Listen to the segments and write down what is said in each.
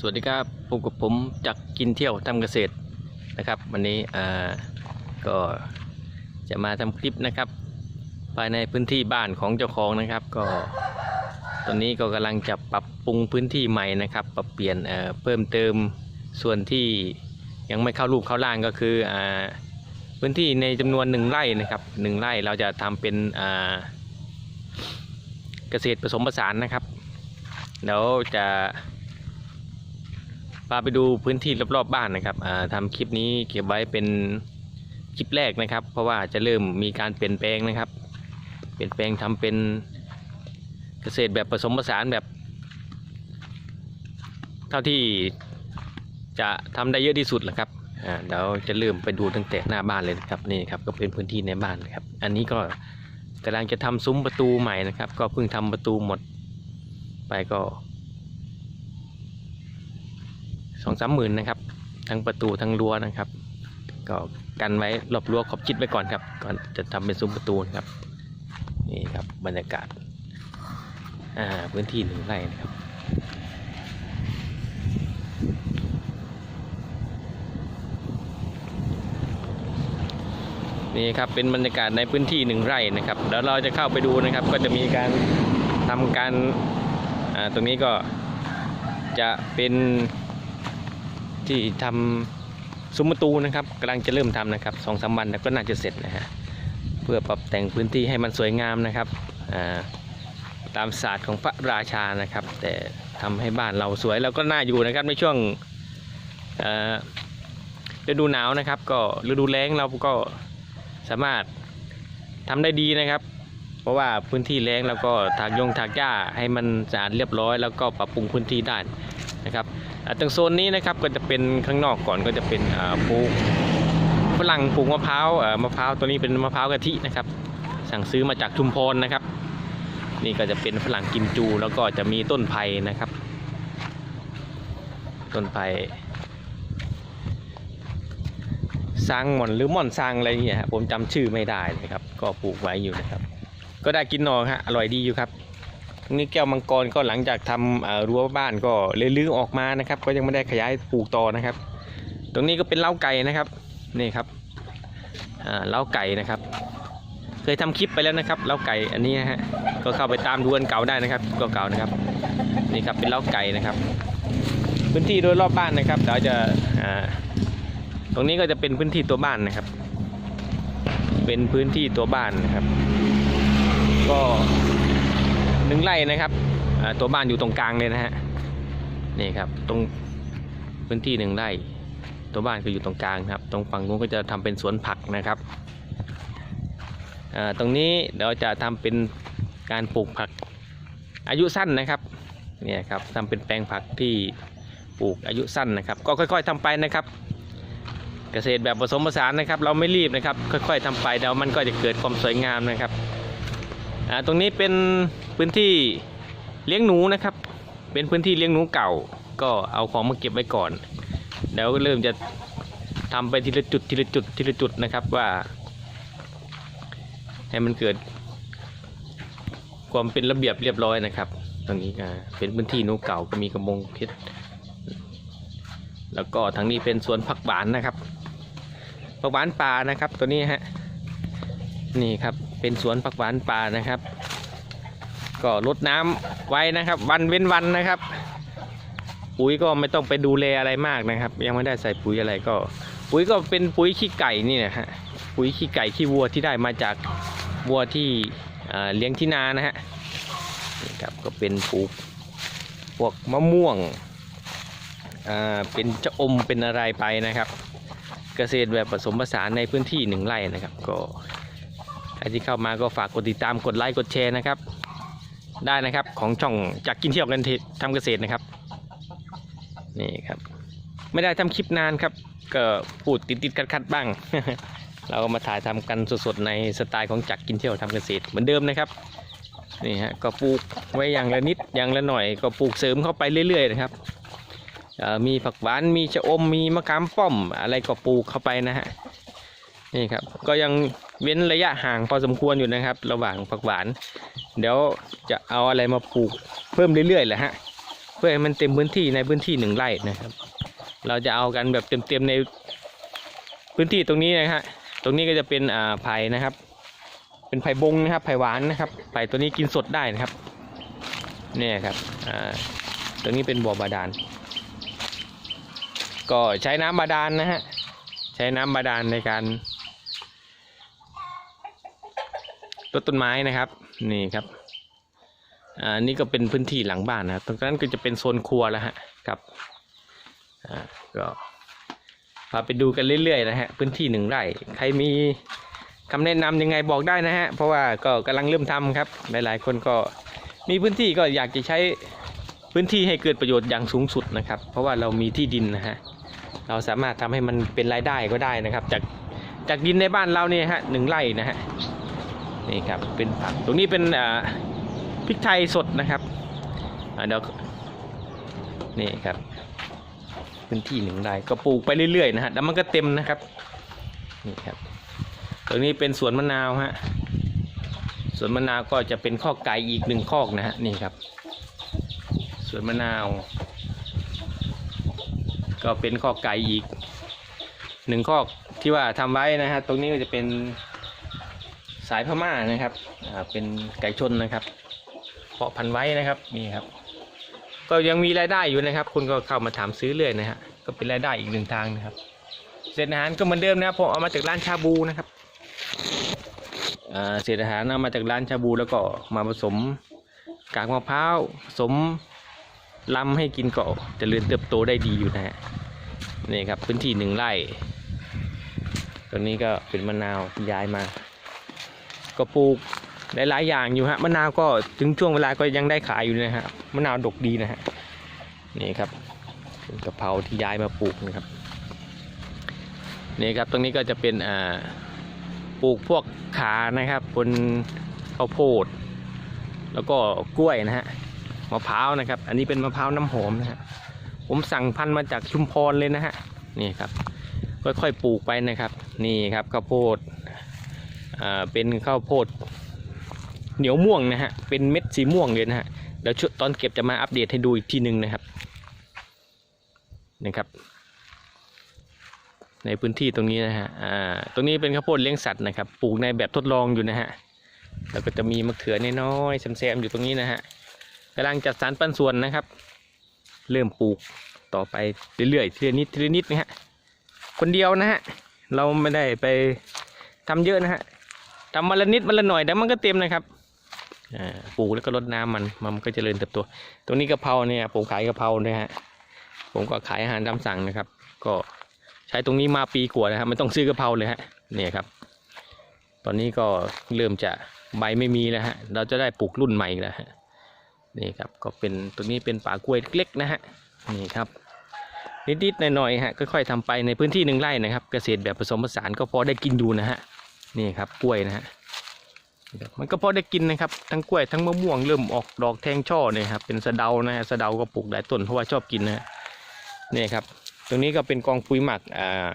สวัสดีครับพบกับผมจากกินเที่ยวทำเกษตรนะครับ วันนี้ก็จะมาทำคลิปนะครับ ภายในพื้นที่บ้านของเจ้าของนะครับ ก็ตอนนี้ก็กำลังจะปรับปรุงพื้นที่ใหม่นะครับ ปรับเปลี่ยนเเพิ่มเติมส่วนที่ยังไม่เข้ารูปเข้าร่างก็คืออพื้นที่ในจำนวนหนึ่งไร่นะครับหนึ่งไร่เราจะทำเป็นเกษตรผสมผสานนะครับเดี๋ยวจะ พาไปดูพื้นที่รอบๆบ้านนะครับอ่าทำคลิปนี้เก็บไว้เป็นคลิปแรกนะครับ เพราะว่าจะเริ่มมีการเปลี่ยนแปลงนะครับ เปลี่ยนแปลงทำเป็นเกษตรแบบผสมผสานแบบ เท่าที่จะทำได้เยอะที่สุดแหละครับเดี๋ยวจะเริ่มไปดูตั้งแต่หน้าบ้านเลยนะครับนี่ครับก็เป็นพื้นที่ในบ้านนะครับ อันนี้ก็กำลังจะทำซุ้มประตูใหม่นะครับ ก็เพิ่งทำประตูหมด ไปก็ สองสามหมื่นนะครับ ทั้งประตูทั้งรั้วนะครับ ก็กันไว้รอบรั้วขอบชิดไว้ก่อนครับ ก่อนจะทำเป็นซุ้มประตูนะครับ นี่ครับบรรยากาศ อ่าพื้นที่หนึ่งไร่นะครับนี่ครับเป็นบรรยากาศในพื้นที่หนึ่งไร่นะครับเดี๋ยวเราจะเข้าไปดูนะครับ ก็จะมีการทำการอ่าตรงนี้ก็จะเป็น ที่ทำซุ้มประตูนะครับกำลังจะเริ่มทำนะครับสองสามวันก็น่าจะเสร็จนะฮะเพื่อปรับแต่งพื้นที่ให้มันสวยงามนะครับตามศาสตร์ของพระราชานะครับ แต่ทำให้บ้านเราสวยแล้วก็น่าอยู่นะครับในช่วงฤดูหนาวนะครับ ก็ฤดูแล้งเราก็สามารถทำได้ดีนะครับ เพราะว่าพื้นที่แล้งแล้วก็ถากยงถากหญ้าให้มันสะอาดเรียบร้อย แล้วก็ปรับปรุงพื้นที่ได้นะครับ ตรงโซนนี้นะครับก็จะเป็นข้างนอกก่อนก็จะเป็นปลูกฝรั่งปลูกมะพร้าวมะพร้าวตัวนี้เป็นมะพร้าวกะทินะครับ สั่งซื้อมาจากชุมพรนะครับ นี่ก็จะเป็นฝรั่งกิมจู แล้วก็จะมีต้นไผ่นะครับ ต้นไผ่ซางหม่อนหรือหม่อนซางอะไรเงี้ยผมจำชื่อไม่ได้นะครับ ก็ปลูกไว้อยู่นะครับ ก็ได้กินหนอฮะอร่อยดีอยู่ครับ ตรงนี้แก้วมังกรก็หลังจากทำรั้วบ้านก็เลยลื้อออกมานะครับ ก็ยังไม่ได้ขยายปลูกต่อนะครับ ตรงนี้ก็เป็นเล้าไก่นะครับนี่ครับเล้าไก่นะครับ เคยทำคลิปไปแล้วนะครับเล้าไก่อันนี้นะฮะก็เข้าไปตามดูอันเก่าได้นะครับก็เก่านะครับนี่ครับเป็นเล้าไก่นะครับ พื้นที่โดยรอบบ้านนะครับเดี๋ยวจะตรงนี้ก็จะเป็นพื้นที่ตัวบ้านนะครับ เป็นพื้นที่ตัวบ้านนะครับ ก็ หนึ่งไร่นะครับตัวบ้านอยู่ตรงกลางเลยนะฮะนี่ครับตรงพื้นที่หนึ่งไร่ตัวบ้านก็อยู่ตรงกลางครับ ตรงฝั่งนู้นก็จะทำเป็นสวนผักนะครับตรงนี้เดี๋ยวจะทำเป็นการปลูกผักอายุสั้นนะครับเนี่ยครับทำเป็นแปลงผักที่ปลูกอายุสั้นนะครับ ก็ค่อย ๆทำไปนะครับ เกษตรแบบผสมผสานนะครับ เราไม่รีบนะครับ ค่อย ๆทำไปเดี๋ยวมันก็จะเกิดความสวยงามนะครับตรงนี้เป็น พื้นที่เลี้ยงหนูนะครับ เป็นพื้นที่เลี้ยงหนูเก่า ก็เอาของมาเก็บไว้ก่อนเดี๋ยวเริ่มจะทำไปทีละจุดทีละจุดทีละจุดนะครับว่า ให้มันเกิด ความเป็นระเบียบเรียบร้อยนะครับตรงนี้อ่าเป็นพื้นที่หนูเก่าก็มีกระมงเพชรแล้วก็ทางนี้เป็นสวนผักหวานนะครับผักหวานป่านะครับ ตัวนี้ฮะนี่ครับเป็นสวนผักหวานป่านะครับ ก็ลดน้ำไว้นะครับ วันเว้นวันนะครับ ปุ๋ยก็ไม่ต้องไปดูแลอะไรมากนะครับ ยังไม่ได้ใส่ปุ๋ยอะไรก็ ปุ๋ยก็เป็นปุ๋ยขี้ไก่นี่นะฮะปุ๋ยขี้ไก่ขี้วัวที่ได้มาจากวัวที่เเลี้ยงที่นานะฮะนี่ครับก็เป็นปลูกพวกมะม่วงอ่าเป็นจะอมเป็นอะไรไปนะครับ เกษตรแบบผสมผสานในพื้นที่หนึ่งไร่นะครับ ก็ใครที่เข้ามาก็ฝากกดติดตามกดไลค์กดแชร์นะครับ ได้นะครับของช่องจากกินเที่ยวกันทำเกษตรนะครับนี่ครับ ไม่ได้ทำคลิปนานครับ ก็พูดติดติดๆขัดๆบ้าง เราก็มาถ่ายทำกันสดๆในสไตล์ของจักรกินเที่ยวทำเกษตรเหมือนเดิมนะครับนี่ฮะก็ปลูกไว้อย่างละนิดอย่างละหน่อย ก็ปลูกเสริมเข้าไปเรื่อย ๆ นะครับมีผักหวานมีชะอมมีมะขามป้อมอะไรก็ปลูกเข้าไปนะฮะนี่ครับก็ยัง เว้นระยะห่างพอสมควรอยู่นะครับ ระหว่างผักหวาน เดี๋ยวจะเอาอะไรมาปลูกเพิ่มเรื่อยๆแหละฮะเพื่อให้มันเต็มพื้นที่ในพื้นที่หนึ่งไร่นะครับ เราจะเอากันแบบเต็มๆในพื้นที่ตรงนี้นะฮะตรงนี้ก็จะเป็นอ่าไผ่นะครับ เป็นไผ่บงนะครับไผ่หวานนะครับไผ่ตัวนี้กินสดได้นะครับเนี่ยครับอ่าตรงนี้เป็นบ่อบาดาลก็ใช้น้ำบาดาลนะฮะใช้น้ำบาดาลในการ รดต้นไม้นะครับนี่ครับอ่านี่ก็เป็นพื้นที่หลังบ้านนะตรงนั้นก็จะเป็นโซนครัวแล้วฮะครับอ่าก็พาไปดูกันเรื่อยๆนะฮะพื้นที่หนึ่งไร่ใครมีคำแนะนำยังไงบอกได้นะฮะเพราะว่าก็กำลังเริ่มทำครับหลายๆคนก็มีพื้นที่ก็อยากจะใช้พื้นที่ให้เกิดประโยชน์อย่างสูงสุดนะครับ เพราะว่าเรามีที่ดินนะฮะเราสามารถทำให้มันเป็นรายได้ก็ได้นะครับ จากจากดินในบ้านเราเนี่ยฮะหนึ่งไร่นะฮะ นี่ครับเป็นผักตรงนี้เป็นพริกไทยสดนะครับเดี๋ยวนี่ครับพื้นที่หนึ่งไร่ก็ปลูกไปเรื่อยๆนะฮะแล้วมันก็เต็มนะครับนี่ครับตรงนี้เป็นสวนมะนาวฮะสวนมะนาวก็จะเป็นข้อไก่อีกหนึ่งคอกนะฮะนี่ครับสวนมะนาว ก็เป็นข้อไก่อีกหนึ่งข้อที่ว่าทำไว้นะฮะตรงนี้ก็จะเป็น สายพม่านะครับเป็นไก่ชนนะครับ เพาะพันไว้นะครับนี่ครับ ก็ยังมีรายได้อยู่นะครับ คุณก็เข้ามาถามซื้อเรื่อยนะฮะก็เป็นรายได้อีกหนึ่งทางนะครับเศษอาหารก็เหมือนเดิมนะครับผมเอามาจากร้านชาบูนะครับเศษอาหารเอามาจากร้านชาบูแล้วก็มาผสมกากมะพร้าวผสมลำให้กินก็เจริญเติบโตได้ดีอยู่นะฮะนี่ครับพื้นที่หนึ่งไร่ตรงนี้ก็เป็นมะนาวย้ายมา ก็ปลูกหลายๆอย่างอยู่ฮะมะนาวก็ถึงช่วงเวลาก็ยังได้ขายอยู่นะฮะมะนาวดกดีนะฮะนี่ครับกะเพราที่ย้ายมาปลูกนะครับนี่ครับตรงนี้ก็จะเป็นอ่าปลูกพวกขานะครับบนข้าวโพด แล้วก็กล้วยนะฮะมะพร้าวนะครับ อันนี้เป็นมะพร้าวน้ำหอมนะฮะผมสั่งพันธุ์มาจากชุมพรเลยนะฮะนี่ครับค่อยๆปลูกไปนะครับ นี่ครับข้าวโพด อ่าเป็นข้าวโพดเหนียวม่วงนะฮะเป็นเม็ดสีม่วงเลยนะฮะเดี๋ยวช่วงตอนเก็บจะมาอัปเดตให้ดูอีกทีหนึ่งนะครับนี่ครับ ในพื้นที่ตรงนี้นะฮะอ่าตรงนี้เป็นข้าวโพดเลี้ยงสัตว์นะครับปลูกในแบบทดลองอยู่นะฮะแล้วก็จะมีมะเขือน้อยๆแซมๆอยู่ตรงนี้นะฮะกำลังจัดสรรปันส่วนนะครับ เริ่มปลูกต่อไปเรื่อยๆทีละนิดทีละนิดนะฮะคนเดียวนะฮะเราไม่ได้ไปทำเยอะนะฮะ ทำมาละนิดมาละหน่อยเดี๋ยวมันก็เต็มนะครับปลูกแล้วก็รดน้ำมันมันก็เจริญเติบโตตรงนี้กะเพราเนี่ยผมขายกะเพรานะฮะผมก็ขายอาหารตามสั่งนะครับ ก็ใช้ตรงนี้มาปีกว่านะครับไม่ต้องซื้อกะเพราเลยฮะเนี่ยครับ ตอนนี้ก็เริ่มจะใบไม่มีแล้วฮะเราจะได้ปลูกรุ่นใหม่แล้วฮะนี่ครับก็เป็นตัวนี้เป็นป่ากล้วยเล็กๆนะฮะนี่ครับนิดๆหน่อยๆฮะค่อยๆทำไปในพื้นที่หนึ่งไร่นะครับ เกษตรแบบผสมผสานก็พอได้กินดูนะฮะ นี่ครับกล้วยนะฮะมันก็พอได้กินนะครับ ทั้งกล้วยทั้งมะม่วงเริ่มออกดอกแทงช่อเนี่ยครับเป็นสะเดานะฮะสะเดาก็ปลูกหลายต้นเพราะว่าชอบกินนะฮะนี่ครับ ตรงนี้ก็เป็นกองปุ๋ยหมักอ่า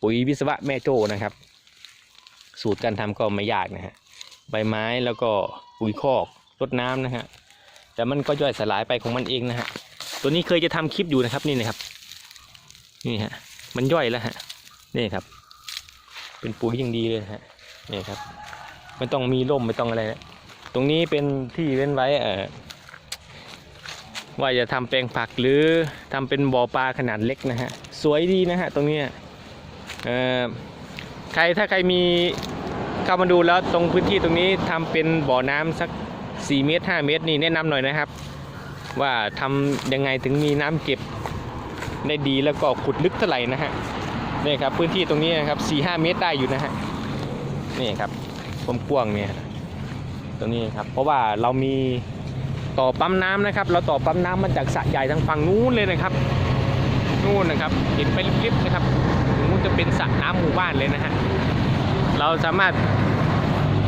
ปุ๋ยวิศวะแม่โจ้นะครับ สูตรการทำก็ไม่ยากนะฮะใบไม้แล้วก็ปุ๋ยคอกรดน้ำนะฮะแต่มันก็ย่อยสลายไปของมันเองนะฮะตัวนี้เคยจะทำคลิปอยู่นะครับนี่นะครับนี่ฮะมันย่อยแล้วฮะนี่ครับ เป็นปุ๋ยอย่างดีเลยฮะ นี่ครับไม่ต้องมีร่มไม่ต้องอะไรนะตรงนี้เป็นที่เว้นไว้เออว่าจะทำแปลงผักหรือทำเป็นบ่อปลาขนาดเล็กนะฮะสวยดีนะฮะตรงเนี้ยเออใครถ้าใครมีเข้ามาดูแล้วตรงพื้นที่ตรงนี้ทำเป็นบ่อน้ำสัก 4 เมตร 5 เมตรนี่แนะนำหน่อยนะครับ ว่าทำยังไงถึงมีน้ำเก็บได้ดีแล้วก็ขุดลึกเท่าไหร่นะฮะนี่ครับพื้นที่ตรงนี้นะครับ4 5 เมตรได้อยู่นะฮะ นี่ครับความกว้างเนี่ยตรงนี้ครับ เพราะว่าเรามีต่อปั๊มน้ำนะครับ เราต่อปั๊มน้ำมาจากสระใหญ่ทางฝั่งนู้นเลยนะครับนู่นนะครับเห็นไปลิบๆนะครับนู้นจะเป็นสระน้ำหมู่บ้านเลยนะฮะเราสามารถ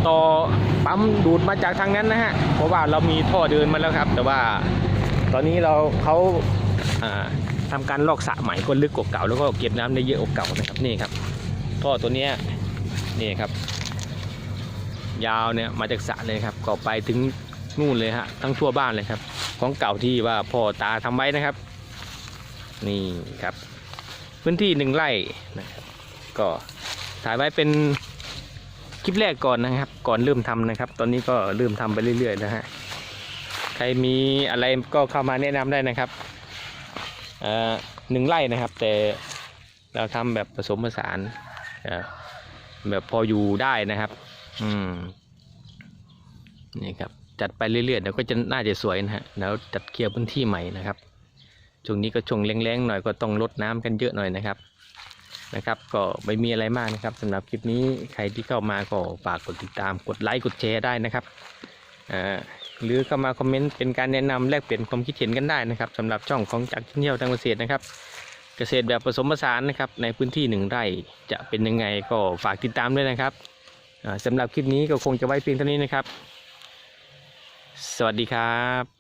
ต่อปั๊มดูดมาจากทางนั้นนะฮะเพราะว่าเรามีท่อเดินมาแล้วครับ แต่ว่าตอนนี้เราเขาอ่าทำการลอกสระใหม่ก็ลึกกว่าเก่าแล้วก็เก็บน้ำได้เยอะกว่าเก่านะครับนี่ครับท่อตัวเนี้ยนี่ครับ ยาวเนี่ยมาจากสระเลยครับก็ไปถึงนู่นเลยฮะทั้งทั่วบ้านเลยครับ ของเก่าที่ว่าพ่อตาทำไว้นะครับ นี่ครับ พื้นที่หนึ่งไร่นะครับ ก็ถ่ายไว้เป็นคลิปแรกก่อนนะครับ ก่อนเริ่มทำนะครับ ตอนนี้ก็เริ่มทำไปเรื่อยๆแล้วฮะใครมีอะไรก็เข้ามาแนะนำได้นะครับหนึ่งไร่นะครับ แต่เราทำแบบผสมผสานแบบพออยู่ได้นะครับ อืม นี่ครับ จัดไปเรื่อยๆเดี๋ยวก็จะน่าจะสวยนะฮะแล้วจัดเคลียร์พื้นที่ใหม่นะครับช่วงนี้ก็ช่วงแรงๆหน่อยก็ต้องลดน้ำกันเยอะหน่อยนะครับ นะครับ ก็ไม่มีอะไรมากนะครับสำหรับคลิปนี้ใครที่เข้ามาก็ฝากกดติดตามกดไลค์กดแชร์ได้นะครับอ่าหรือเข้ามาคอมเมนต์เป็นการแนะนำแลกเปลี่ยนความคิดเห็นกันได้นะครับสำหรับช่องของจากเที่ยวทางเกษตรนะครับ เกษตรแบบผสมผสานนะครับ ในพื้นที่หนึ่งไร่จะเป็นยังไงก็ฝากติดตามด้วยนะครับ สำหรับคลิปนี้ก็คงจะไว้เพียงเท่านี้นะครับ สวัสดีครับ